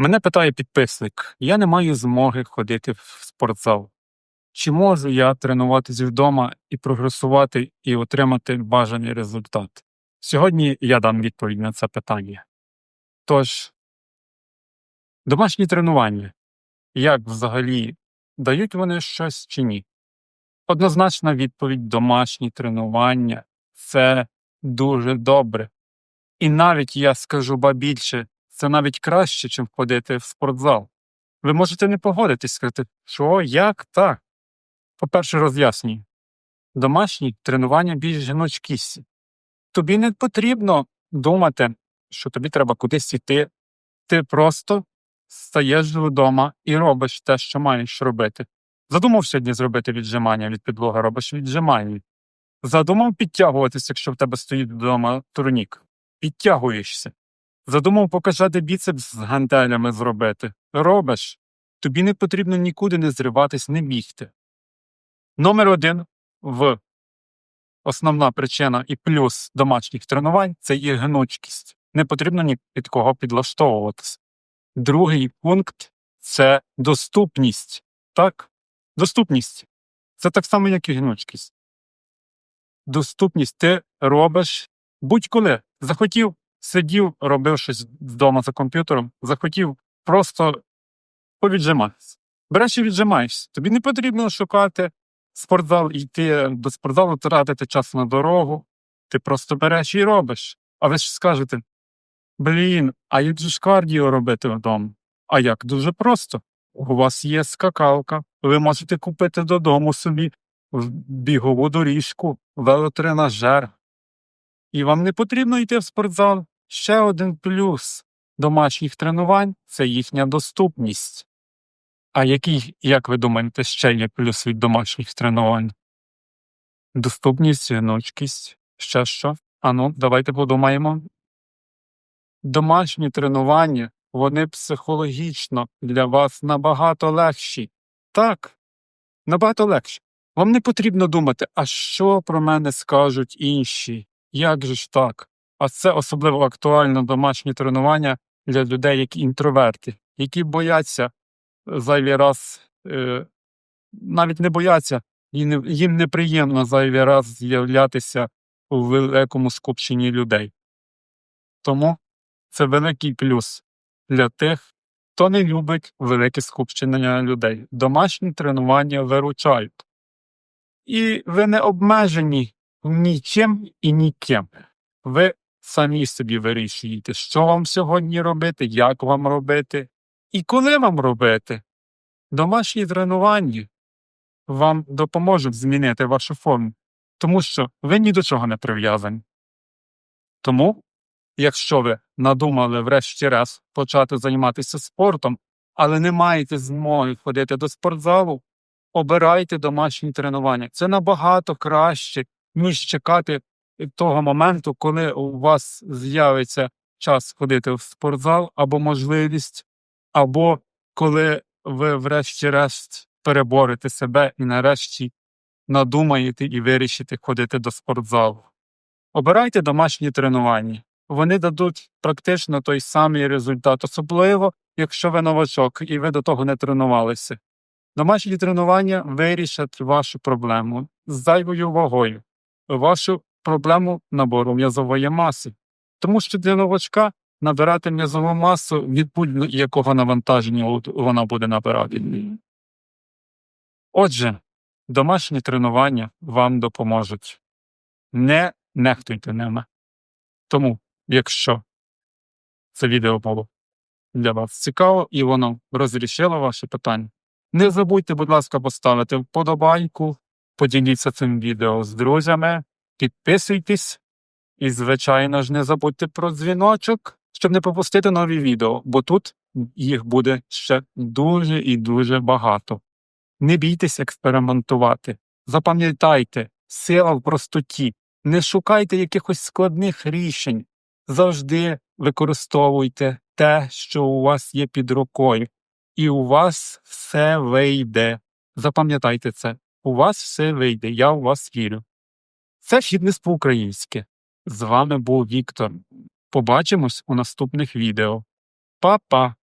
Мене питає підписник: я не маю змоги ходити в спортзал. Чи можу я тренуватись вдома і прогресувати і отримати бажаний результат? Сьогодні я дам відповідь на це питання. Тож, домашні тренування. Як взагалі дають вони щось чи ні? Однозначна відповідь домашні тренування це дуже добре. І навіть я скажу ба більше, це навіть краще, ніж ходити в спортзал. Ви можете не погодитись, сказати, що, як так? По-перше, роз'яснюю. Домашні тренування більш жіночкісті. Тобі не потрібно думати, що тобі треба кудись йти. Ти просто стаєш вдома і робиш те, що маєш робити. Задумав сьогодні зробити віджимання від підлоги, робиш віджимання. Задумав підтягуватися, якщо в тебе стоїть вдома турнік. Підтягуєшся. Задумав покачати біцепс з гантелями зробити. Робиш. Тобі не потрібно нікуди не зриватись, не бігти. Номер один в основна причина і плюс домашніх тренувань це є гнучкість. Не потрібно ні під кого підлаштовуватися. Другий пункт це доступність. Так? Доступність. Це так само, як і гнучкість. Доступність ти робиш будь-коли. Захотів, сидів, робив щось вдома за комп'ютером, захотів просто повіджиматися. Береш і віджимаєшся. Тобі не потрібно шукати спортзал, йти до спортзалу, тратити час на дорогу. Ти просто береш і робиш. А ви ж скажете: блін, а як же ж кардіо робити вдома? А як? Дуже просто. У вас є скакалка, ви можете купити додому собі бігову доріжку, велотренажер. І вам не потрібно йти в спортзал. Ще один плюс домашніх тренувань це їхня доступність. А який, як ви думаєте, ще є плюс від домашніх тренувань? Доступність, гнучкість, ще що? Ану, давайте подумаємо. Домашні тренування, вони психологічно для вас набагато легші. Так, набагато легші. Вам не потрібно думати, а що про мене скажуть інші? Як же ж так? А це особливо актуально домашні тренування для людей, які інтроверти, які бояться зайвий раз, е, навіть не бояться, їм неприємно зайвий раз з'являтися у великому скупченні людей. Тому це великий плюс для тих, хто не любить велике скупчення людей. Домашні тренування виручають. І ви не обмежені нічим і ніким. Ви самі собі вирішуєте, що вам сьогодні робити, як вам робити і коли вам робити. Домашні тренування вам допоможуть змінити вашу форму, тому що ви ні до чого не прив'язані. Тому, якщо ви надумали врешті-раз почати займатися спортом, але не маєте змоги ходити до спортзалу, обирайте домашні тренування. Це набагато краще, ніж чекати того моменту, коли у вас з'явиться час ходити в спортзал або можливість, або коли ви, врешті-решт, переборете себе і нарешті надумаєте і вирішите ходити до спортзалу. Обирайте домашні тренування. Вони дадуть практично той самий результат, особливо, якщо ви новачок і ви до того не тренувалися. Домашні тренування вирішать вашу проблему з зайвою вагою, вашу проблему набору м'язової маси. Тому що для новачка набирати м'язову масу від будь-якого навантаження вона буде набирати. Отже, домашні тренування вам допоможуть. Не нехтуйте ними. Тому, якщо це відео було для вас цікаво і воно розрішило ваше питання, не забудьте, будь ласка, поставити вподобайку, поділіться цим відео з друзями, підписуйтесь і, звичайно ж, не забудьте про дзвіночок, щоб не пропустити нові відео, бо тут їх буде ще дуже і дуже багато. Не бійтесь експериментувати. Запам'ятайте, сила в простоті. Не шукайте якихось складних рішень. Завжди використовуйте те, що у вас є під рукою, і у вас все вийде. Запам'ятайте це. У вас все вийде, я у вас вірю. Це фітнес по-українськи. З вами був Віктор. Побачимось у наступних відео. Па-па!